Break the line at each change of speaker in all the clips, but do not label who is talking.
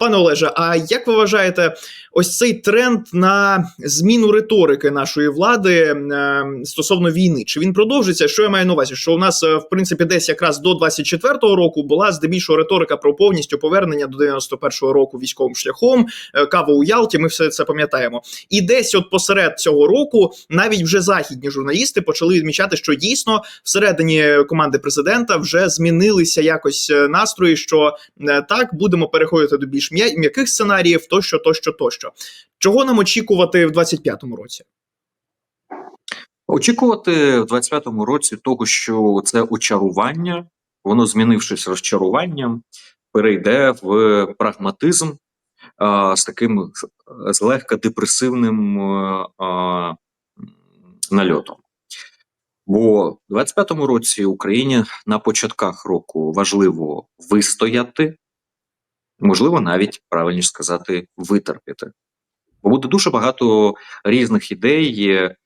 Пане Олеже, а як ви вважаєте, ось цей тренд на зміну риторики нашої влади е, стосовно війни? Чи він продовжиться? Що я маю на увазі? Що у нас е, в принципі десь якраз до 24-го року була здебільшого риторика про повністю повернення до 91-го року військовим шляхом, е, кава у Ялті. Ми все це пам'ятаємо. І десь, от посеред цього року, навіть вже західні журналісти почали відмічати, що дійсно всередині команди президента вже змінилися якось е, настрої, що е, так будемо переходити до більш м'яких сценаріїв, тощо, тощо, тощо. Чого нам очікувати в 25-му році?
Очікувати в 25-му році того, що це очарування, воно змінившись розчаруванням, перейде в прагматизм а, з таким з легко депресивним а, а, нальотом. Бо в 25-му році Україні на початках року важливо вистояти, можливо, навіть правильніше сказати, витерпіти. Бо буде дуже багато різних ідей, е,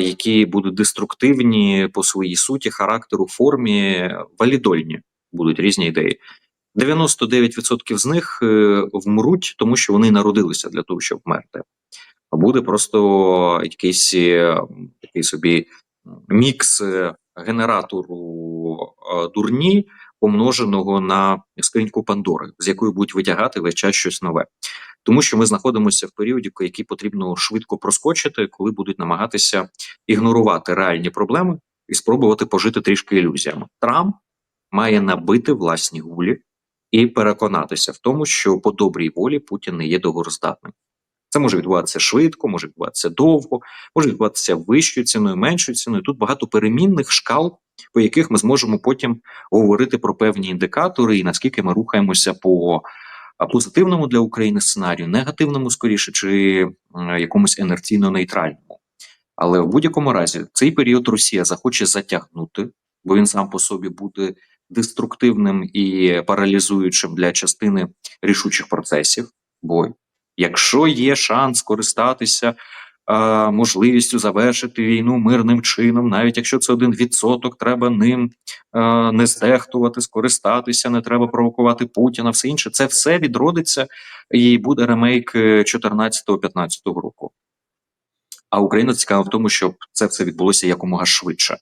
які будуть деструктивні по своїй суті, характеру, формі, валідольні будуть різні ідеї. 99% з них е, вмруть, тому що вони народилися для того, щоб вмерти. А буде просто якийсь е, такий собі мікс генератору дурні, помноженого на скриньку Пандори, з якої будуть витягати весь час щось нове. Тому що ми знаходимося в періоді, який потрібно швидко проскочити, коли будуть намагатися ігнорувати реальні проблеми і спробувати пожити трішки ілюзіями. Трамп має набити власні гулі і переконатися в тому, що по добрій волі Путін не є договороздатним. Це може відбуватися швидко, може відбуватися довго, може відбуватися вищою ціною, меншою ціною. Тут багато перемінних шкал, по яких ми зможемо потім говорити про певні індикатори і наскільки ми рухаємося по позитивному для України сценарію, негативному скоріше, чи якомусь інерційно-нейтральному. Але в будь-якому разі цей період Росія захоче затягнути, бо він сам по собі буде деструктивним і паралізуючим для частини рішучих процесів. Бо якщо є шанс скористатися е, можливістю завершити війну мирним чином, навіть якщо це один відсоток, треба ним е, не знехтувати, скористатися, не треба провокувати Путіна, все інше. Це все відродиться і буде ремейк 14-15 року. А Україна цікава в тому, щоб це все відбулося якомога швидше,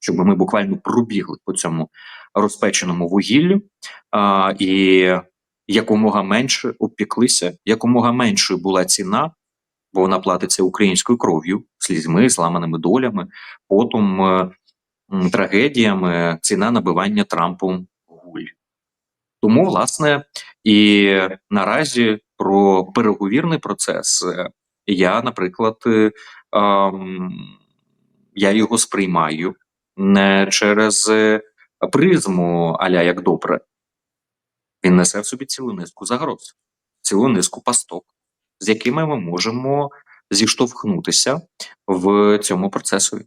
щоб ми буквально пробігли по цьому розпеченому вугіллю а, і якомога менше обпіклися, якомога меншою була ціна, бо вона платиться українською кров'ю, слізьми, зламаними долями, потом е, трагедіями, ціна набивання Трампом гуль. Тому, власне, і наразі про переговірний процес е, я, наприклад, е, я його сприймаю не через призму аля як добре. Він несе в собі цілу низку загроз, цілу низку пасток, з якими ми можемо зіштовхнутися в цьому процесу.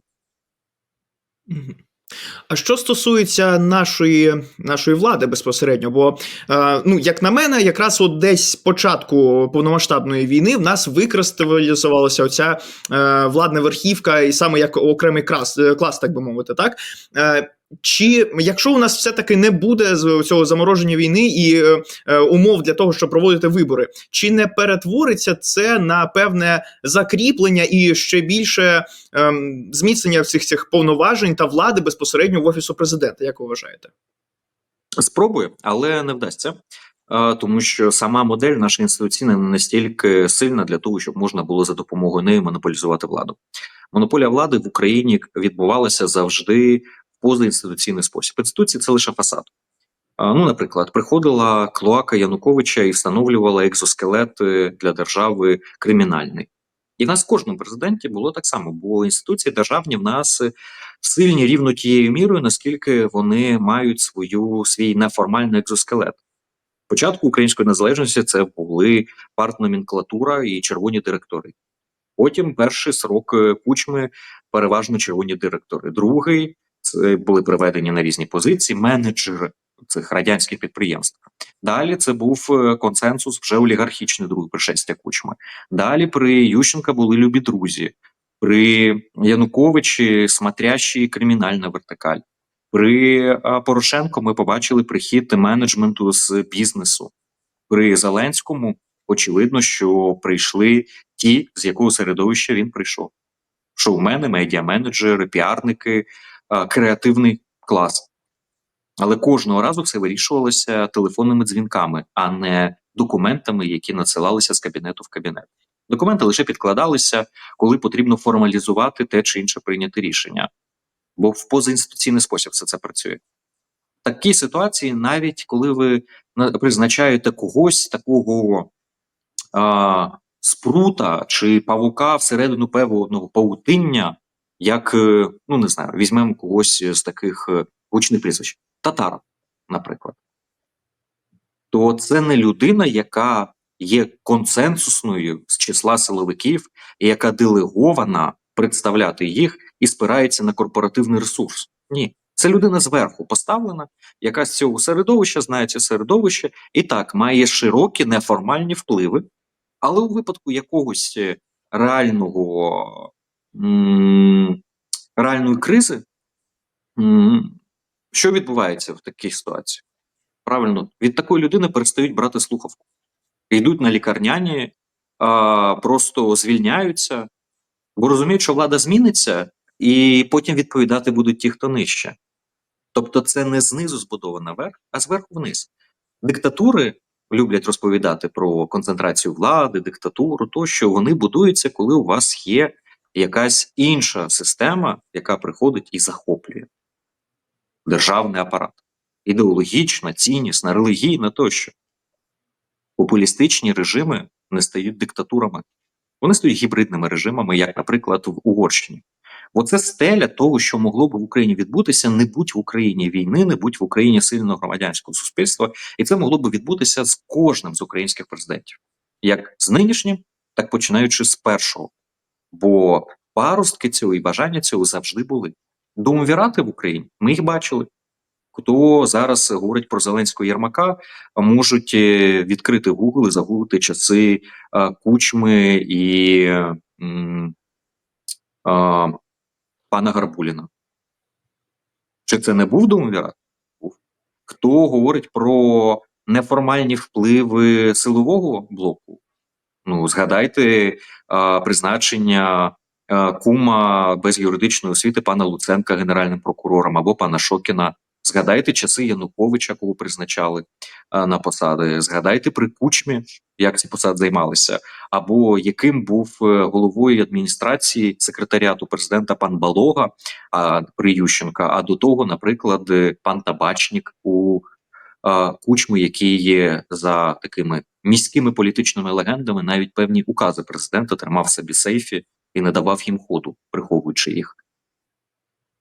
А що стосується нашої, нашої влади безпосередньо, бо е, ну як на мене, якраз от десь з початку повномасштабної війни в нас викристалізувалася оця е, владна верхівка, і саме як окремий клас, е, клас, так би мовити, так. Е, чи якщо у нас все-таки не буде цього замороження війни і е, е, умов для того, щоб проводити вибори, чи не перетвориться це на певне закріплення і ще більше ем, зміцнення всіх цих повноважень та влади безпосередньо в офісу президента? Як ви вважаєте?
Спробує, але не вдасться. Тому що сама модель наша інституційна не настільки сильна для того, щоб можна було за допомогою неї монополізувати владу. Монополія влади в Україні відбувалася завжди позаінституційний спосіб. Інституції це лише фасад. Ну, наприклад, приходила клоака Януковича і встановлювала екзоскелет е, для держави кримінальний. І в нас в кожному президенті було так само, бо інституції державні в нас е, сильні рівно тією мірою, наскільки вони мають свою свій неформальний екзоскелет. Початку української незалежності це були партноменклатура і червоні директори. Потім перший срок е, кучми переважно червоні директори. Другий були приведені на різні позиції менеджери цих радянських підприємств. Далі це був е, консенсус вже олігархічний другий пришестя кучми. Далі при Ющенка були любі друзі, при Януковичі смотрящі кримінальна вертикаль. При Порошенко ми побачили прихід менеджменту з бізнесу. при Зеленському очевидно, що прийшли ті, з якого середовища він прийшов. Шоумени, медіа-менеджери, піарники, креативний клас. Але кожного разу це вирішувалося телефонними дзвінками, а не документами, які надсилалися з кабінету в кабінет. Документи лише підкладалися, коли потрібно формалізувати те чи інше прийняте рішення, бо в позаінституційний спосіб все це працює. В такій ситуації, навіть коли ви на- призначаєте когось такого а, спрута чи павука всередину певного павутиння, як, е, ну не знаю, візьмемо когось з таких е, гучних прізвищ, татара, наприклад, то це не людина, яка є консенсусною з числа силовиків, і яка делегована представляти їх і спирається на корпоративний ресурс. Ні, це людина зверху поставлена, яка з цього середовища знає це середовище, і так має широкі неформальні впливи, але у випадку якогось е, реального реальної кризи, що відбувається в такій ситуації? Правильно, від такої людини перестають брати слухавку, йдуть на лікарняні, просто звільняються, бо розуміють, що влада зміниться, і потім відповідати будуть ті, хто нижче. Тобто, це не знизу збудовано вверх, а зверху вниз. Диктатури люблять розповідати про концентрацію влади, диктатуру, то що вони будуються, коли у вас є якась інша система, яка приходить і захоплює державний апарат. Ідеологічна, ціннісна, релігійна тощо. Популістичні режими не стають диктатурами. Вони стають гібридними режимами, як, наприклад, в Угорщині. Оце стеля того, що могло б в Україні відбутися, не будь в Україні війни, не будь в Україні сильного громадянського суспільства, і це могло б відбутися з кожним з українських президентів, як з нинішнім, так починаючи з першого. Бо паростки цього і бажання цього завжди були. Думовірати в Україні ми їх бачили. Хто зараз говорить про Зеленського Єрмака, можуть е, відкрити Google і загуглити часи е, кучми і м, а, пана Гарбуліна. Чи це не був Думовірат? Був. Хто говорить про неформальні впливи силового блоку? Ну, згадайте а, призначення а, кума без юридичної освіти пана Луценка генеральним прокурором або пана Шокіна. Згадайте часи Януковича, кого призначали а, на посади. Згадайте при кучмі, як ці посади займалися, або яким був е, головою адміністрації секретаріату президента пан Балога а, при Ющенка. А до того, наприклад, е, пан Табачник у кучми, який є за такими міськими політичними легендами, навіть певні укази президента тримав собі сейфі і не давав їм ходу, приховуючи їх.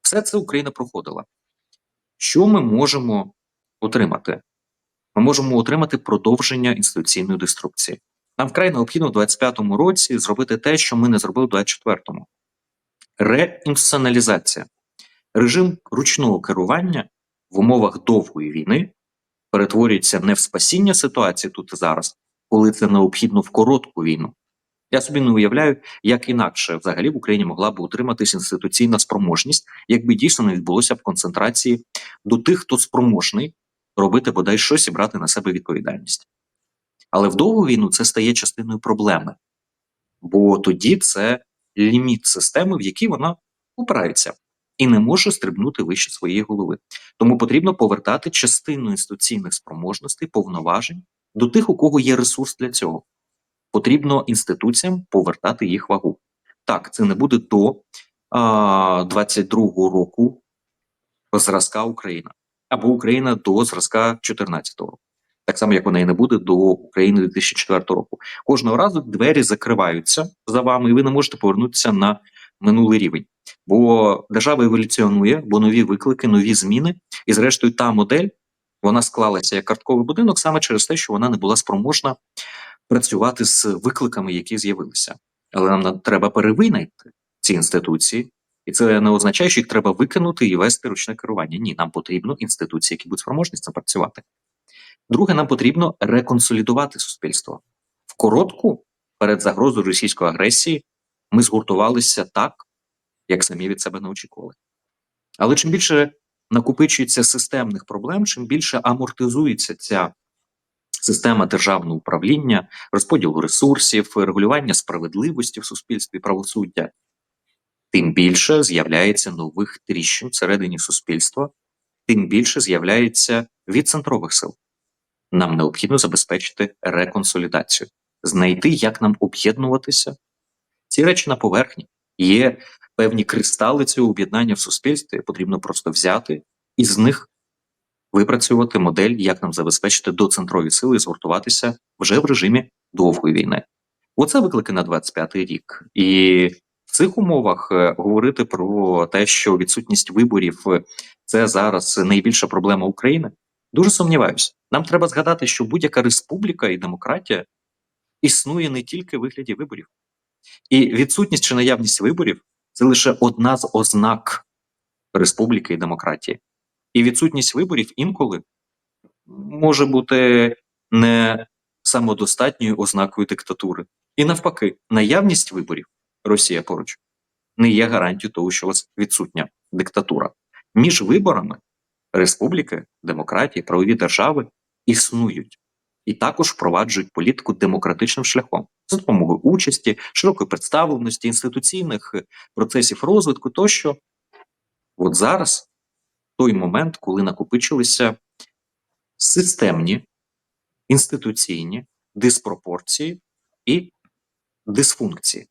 Все це Україна проходила. Що ми можемо отримати? Ми можемо отримати продовження інституційної деструкції. Нам вкрай необхідно в 25-му році зробити те, що ми не зробили в 24-му. Реінституціоналізація. Режим ручного керування в умовах довгої війни перетворюється не в спасіння ситуації тут і зараз, коли це необхідно в коротку війну. Я собі не уявляю, як інакше взагалі в Україні могла б утриматись інституційна спроможність, якби дійсно не відбулося б концентрації до тих, хто спроможний робити бодай щось і брати на себе відповідальність. Але в довгу війну це стає частиною проблеми, бо тоді це ліміт системи, в якій вона упирається і не може стрибнути вище своєї голови. Тому потрібно повертати частину інституційних спроможностей, повноважень до тих, у кого є ресурс для цього. Потрібно інституціям повертати їх вагу. Так, це не буде до а, 22-го року зразка Україна або Україна до зразка 14-го року. Так само, як вона і не буде до України 2004 року. Кожного разу двері закриваються за вами, і ви не можете повернутися на минулий рівень. Бо держава еволюціонує, бо нові виклики, нові зміни, і зрештою та модель вона склалася як картковий будинок саме через те, що вона не була спроможна працювати з викликами, які з'явилися. Але нам треба перевинайти ці інституції, і це не означає, що їх треба викинути і вести ручне керування. Ні, нам потрібно інституції, які будуть спроможні з цим працювати. Друге, нам потрібно реконсолідувати суспільство. В коротку перед загрозою російської агресії ми згуртувалися так, як самі від себе не очікували. Але чим більше накопичується системних проблем, чим більше амортизується ця система державного управління, розподілу ресурсів, регулювання справедливості в суспільстві, правосуддя, тим більше з'являється нових тріщин всередині суспільства, тим більше з'являється від центрових сил. Нам необхідно забезпечити реконсолідацію, знайти, як нам об'єднуватися. Ці речі на поверхні. Є певні кристали цього об'єднання в суспільстві, потрібно просто взяти і з них випрацювати модель, як нам забезпечити доцентрові сили і згуртуватися вже в режимі довгої війни. Оце виклики на 25-й рік. І в цих умовах е, говорити про те, що відсутність виборів це зараз найбільша проблема України. Дуже сумніваюся. Нам треба згадати, що будь-яка республіка і демократія існує не тільки в вигляді виборів, і відсутність чи наявність виборів це лише одна з ознак республіки і демократії. І відсутність виборів інколи може бути не самодостатньою ознакою диктатури. І навпаки, наявність виборів Росія поруч не є гарантією того, що у вас відсутня диктатура. Між виборами республіки, демократії, правові держави існують і також впроваджують політику демократичним шляхом за допомогою участі, широкої представленості, інституційних е, процесів розвитку тощо. От зараз той момент, коли накопичилися системні інституційні диспропорції і дисфункції.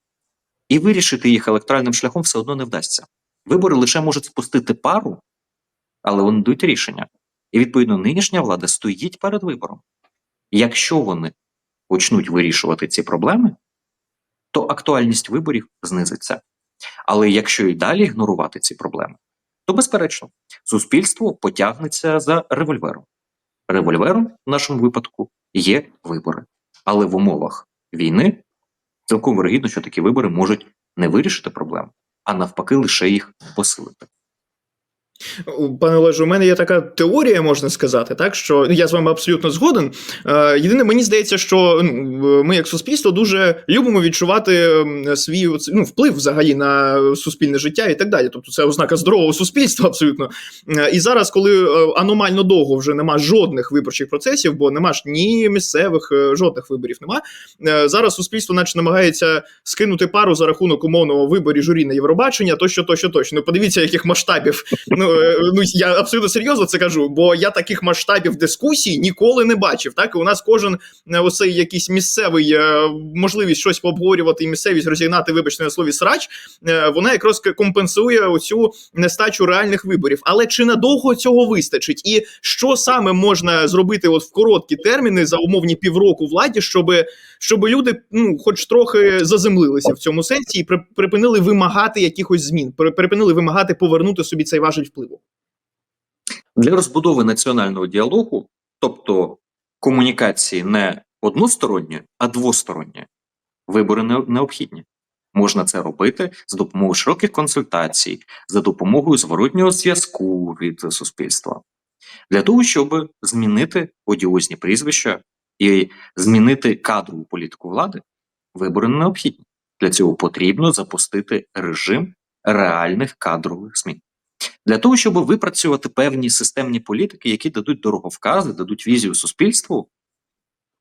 І вирішити їх електоральним шляхом все одно не вдасться. Вибори лише можуть спустити пару, але вони дають рішення. І відповідно нинішня влада стоїть перед вибором. Якщо вони почнуть вирішувати ці проблеми, то актуальність виборів знизиться. Але якщо і далі ігнорувати ці проблеми, то безперечно, суспільство потягнеться за револьвером. Револьвером в нашому випадку є вибори. Але в умовах війни цілком вирогідно, що такі вибори можуть не вирішити проблему, а навпаки, лише їх посилити.
Пане Олеже, у мене є така теорія, можна сказати, так що ну, я з вами абсолютно згоден. Е, єдине, мені здається, що ну, ми, як суспільство, дуже любимо відчувати свій ну, вплив взагалі на суспільне життя і так далі. Тобто, це ознака здорового суспільства, абсолютно. Е, І зараз, коли е, аномально довго вже нема жодних виборчих процесів, бо нема ж ні місцевих, жодних виборів нема. Зараз суспільство, наче намагається скинути пару за рахунок умовного виборі журі на Євробачення, тощо, тощо, тощо. Ну, подивіться, яких масштабів Ну, ну я абсолютно серйозно це кажу, бо я таких масштабів дискусій ніколи не бачив. Так, і у нас кожен е, оцей якийсь місцевий е, можливість щось пообговорювати і місцевість розігнати, вибачте на слові срач, е, вона якраз компенсує оцю нестачу реальних виборів. Але чи надовго цього вистачить? І що саме можна зробити от в короткі терміни за умовні півроку владі, щоб, щоб люди, ну, хоч трохи заземлилися в цьому сенсі і припинили вимагати якихось змін, припинили вимагати повернути собі цей важель впливу?
Для розбудови національного діалогу, тобто комунікації не односторонньої, а двосторонньої, вибори не- необхідні. Можна це робити з допомогою широких консультацій, за допомогою зворотнього зв'язку від суспільства, для того, щоб змінити одіозні прізвища і змінити кадрову політику влади, вибори не необхідні. Для цього потрібно запустити режим реальних кадрових змін. Для того, щоб випрацювати певні системні політики, які дадуть дороговкази, дадуть візію суспільству,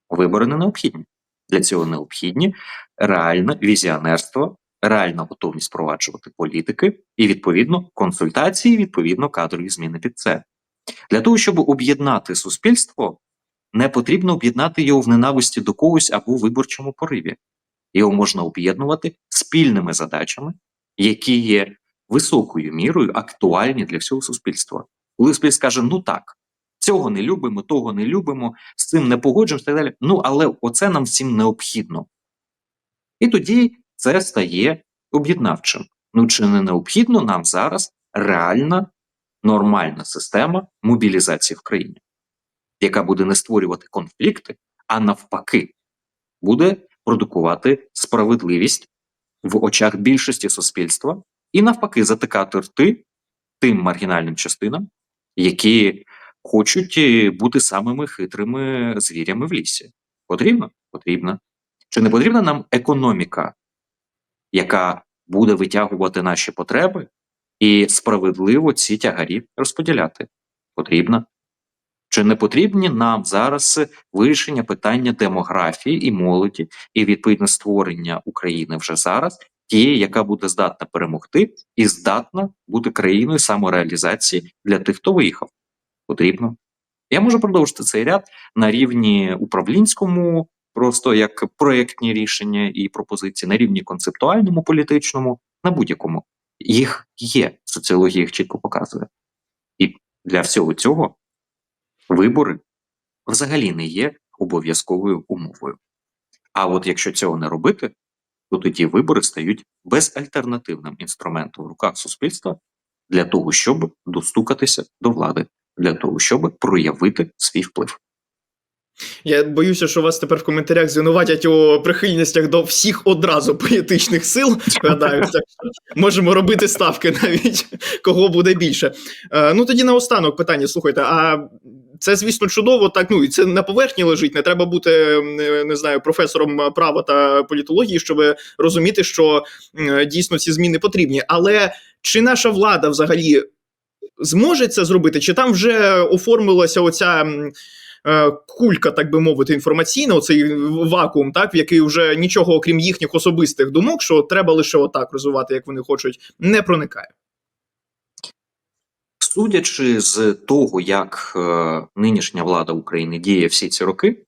вибори не необхідні. Для цього необхідні реальне візіонерство, реальна готовність впроваджувати політики і, відповідно, консультації, відповідно, кадрові зміни під це. Для того, щоб об'єднати суспільство, не потрібно об'єднати його в ненависті до когось або в виборчому пориві. Його можна об'єднувати спільними задачами, які є високою мірою актуальні для всього суспільства. Коли суспільство скаже, ну так, цього не любимо, того не любимо, з цим не погоджуємося, так далі. Ну, але оце нам всім необхідно. І тоді це стає об'єднавчим. Ну, чи не необхідно нам зараз реальна нормальна система мобілізації в країні, яка буде не створювати конфлікти, а навпаки, буде продукувати справедливість в очах більшості суспільства і навпаки затикати рти тим маргінальним частинам, які хочуть е, бути самими хитрими звірями в лісі. Потрібно? Потрібно. Чи не потрібна нам економіка, яка буде витягувати наші потреби і справедливо ці тягарі розподіляти? Потрібно. Чи не потрібні нам зараз вирішення питання демографії і молоді, і відповідно створення України вже зараз, тієї, яка буде здатна перемогти і здатна бути країною самореалізації для тих, хто виїхав? Потрібно. Я можу продовжити цей ряд на рівні управлінському, просто як проєктні рішення і пропозиції, на рівні концептуальному, політичному, на будь-якому. Їх є, соціологія їх чітко показує. І для всього цього вибори взагалі не є обов'язковою умовою. А от якщо цього не робити, то тоді вибори стають безальтернативним інструментом в руках суспільства для того, щоб достукатися до влади, для того, щоб проявити свій вплив.
Я боюся, що вас тепер в коментарях звинуватять у прихильностях до всіх одразу політичних сил. Гадаю, можемо робити ставки навіть кого буде більше. Е, ну тоді наостанок питання: слухайте, а це, звісно, чудово, так ну і це на поверхні лежить. Не треба бути е, не знаю професором права та політології, щоб розуміти, що дійсно ці зміни потрібні. Але чи наша влада взагалі зможе це зробити? Чи там вже оформилася оця? е, Кулька, так би мовити, інформаційна, оцей вакуум, так в який вже нічого, окрім їхніх особистих думок, що треба лише отак розвивати, як вони хочуть, не проникає.
Судячи з того, як е, нинішня влада України діє всі ці роки,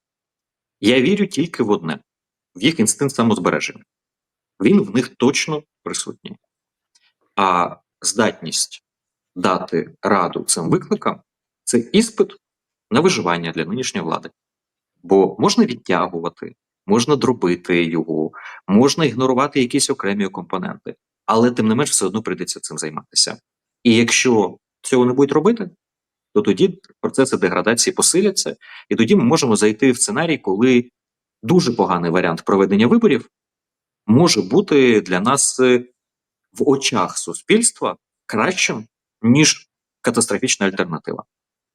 я вірю тільки в одне: в їх інстинкт самозбереження. Він в них точно присутній. А здатність дати раду цим викликам це іспит на виживання для нинішньої влади. Бо можна відтягувати, можна дробити його, можна ігнорувати якісь окремі компоненти, але тим не менш все одно прийдеться цим займатися. І якщо цього не будуть робити, то тоді процеси деградації посиляться, і тоді ми можемо зайти в сценарій, коли дуже поганий варіант проведення виборів може бути для нас е, в очах суспільства кращим, ніж катастрофічна альтернатива.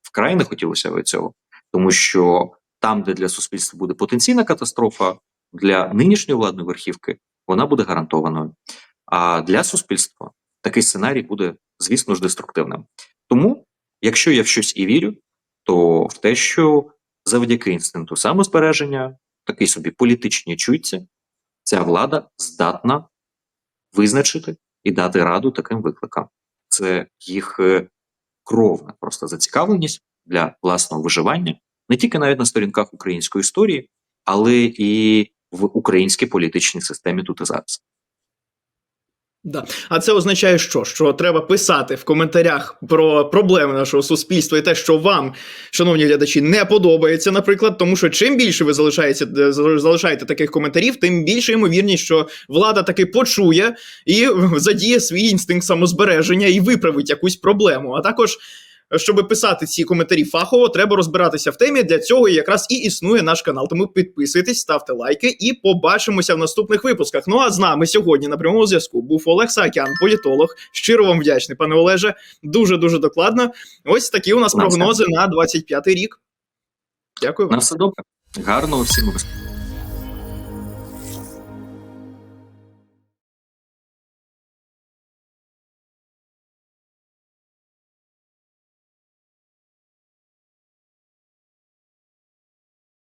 Вкрай не хотілося б цього, тому що там, де для суспільства буде потенційна катастрофа, для нинішньої владної верхівки вона буде гарантованою. А для суспільства такий сценарій буде, звісно ж, деструктивним. Тому, якщо я в щось і вірю, то в те, що завдяки інстинкту самозбереження, такий собі політичній чуйці, ця влада здатна визначити і дати раду таким викликам. Це їх е, кровна просто зацікавленість для власного виживання не тільки навіть на сторінках української історії, але і в українській політичній системі тут і зараз.
Да. А це означає, що? Що треба писати в коментарях про проблеми нашого суспільства і те, що вам, шановні глядачі, не подобається, наприклад, тому що чим більше ви залишаєте, е, залишаєте таких коментарів, тим більше ймовірність, що влада таки почує і задіє свій інстинкт самозбереження і виправить якусь проблему. А також. Щоб писати ці коментарі фахово, треба розбиратися в темі. Для цього якраз і існує наш канал. Тому підписуйтесь, ставте лайки і побачимося в наступних випусках. Ну а з нами сьогодні на прямому зв'язку був Олег Саакян, політолог. Щиро вам вдячний, пане Олеже. Дуже дуже докладно. Ось такі у нас
На
прогнози на 25-й рік. Дякую
На все добре. Гарного всім.